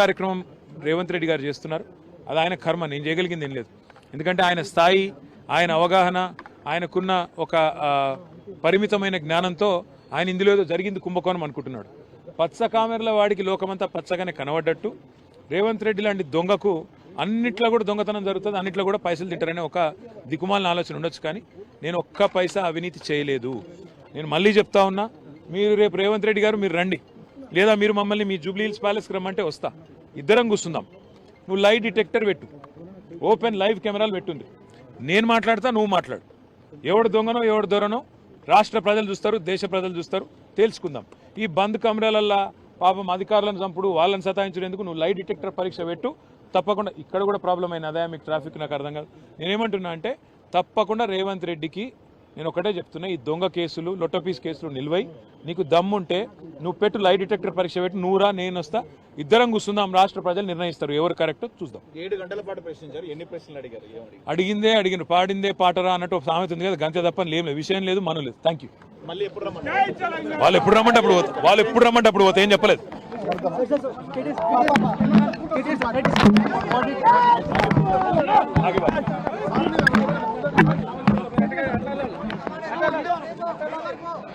కార్యక్రమం రేవంత్ రెడ్డి గారు చేస్తున్నారు. అది ఆయన కర్మ నేను చేయగలిగింది ఏం లేదు. ఎందుకంటే ఆయన స్థాయి ఆయన అవగాహన ఆయనకున్న ఒక పరిమితమైన జ్ఞానంతో ఆయన ఇందులో జరిగింది కుంభకోణం అనుకుంటున్నాడు. పచ్చ కామెరల వాడికి లోకమంతా పచ్చగానే కనబడ్డట్టు. రేవంత్ రెడ్డి లాంటి దొంగకు అన్నిట్లో కూడా దొంగతనం జరుగుతుంది అన్నిట్లో కూడా పైసలు తింటారనే ఒక దిక్కుమాలిన ఆలోచన ఉండొచ్చు కానీ నేను ఒక్క పైసా అవినీతి చేయలేదు. నేను మళ్ళీ చెప్తా ఉన్నా మీరు రేపు రేవంత్ రెడ్డి గారు మీరు రండి. లేదా మీరు మమ్మల్ని మీ జూబ్లీ హిల్స్ ప్యాలెస్కి రమ్మంటే వస్తా. ఇద్దరం కూర్చుందాం. నువ్వు లైవ్ డిటెక్టర్ పెట్టు. ఓపెన్ లైవ్ కెమెరాలు పెట్టుంది నేను మాట్లాడతా నువ్వు మాట్లాడు. ఎవడు దొంగనో ఎవడు దొరనో రాష్ట్ర ప్రజలు చూస్తారు దేశ ప్రజలు చూస్తారు తేల్చుకుందాం ఈ బంద్ కెమెరాలల్లా పాపం అధికారులను చంపుడు వాళ్ళని సతాయించేందుకు నువ్వు లైట్ డిటెక్టర్ పరీక్ష పెట్టు. తప్పకుండా ఇక్కడ కూడా ప్రాబ్లం అయిన అదే మీకు ట్రాఫిక్ నాకు అర్థం కాదు. నేనేమంటున్నా అంటే తప్పకుండా రేవంత్ రెడ్డికి నేను ఒకటే చెప్తున్నా ఈ దొంగ కేసులు లొట్టపీస్ కేసులు నిల్వై. నీకు దమ్ముంటే నువ్వు పెట్టు లైట్ డిటెక్టర్ పరీక్ష పెట్టి నువ్వురా నేను వస్తా ఇద్దరం కూర్చుందాం రాష్ట్ర ప్రజలు నిర్ణయిస్తారు. ఎవరు కరెక్టో చూద్దాం. ఏడు గంటల పాటు ప్రశ్నించారు ఎన్ని ప్రశ్నలు అడిగారు? అడిగిందే అడిగిన పాడిందే పాటరా అన్నట్టు ఒక సామెత ఉంది కదా గంతే తప్ప లేదు. విషయం లేదు మనం లేదు. థ్యాంక్ యూ మళ్ళీ ఎప్పుడు రమ్మన్నారు వాళ్ళు ఎప్పుడు రమ్మంటే అప్పుడు పోతా. వాళ్ళు ఎప్పుడు రమ్మంటే అప్పుడు పోతా ఏం చెప్పలేదు. ఆగి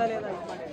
dale, dale.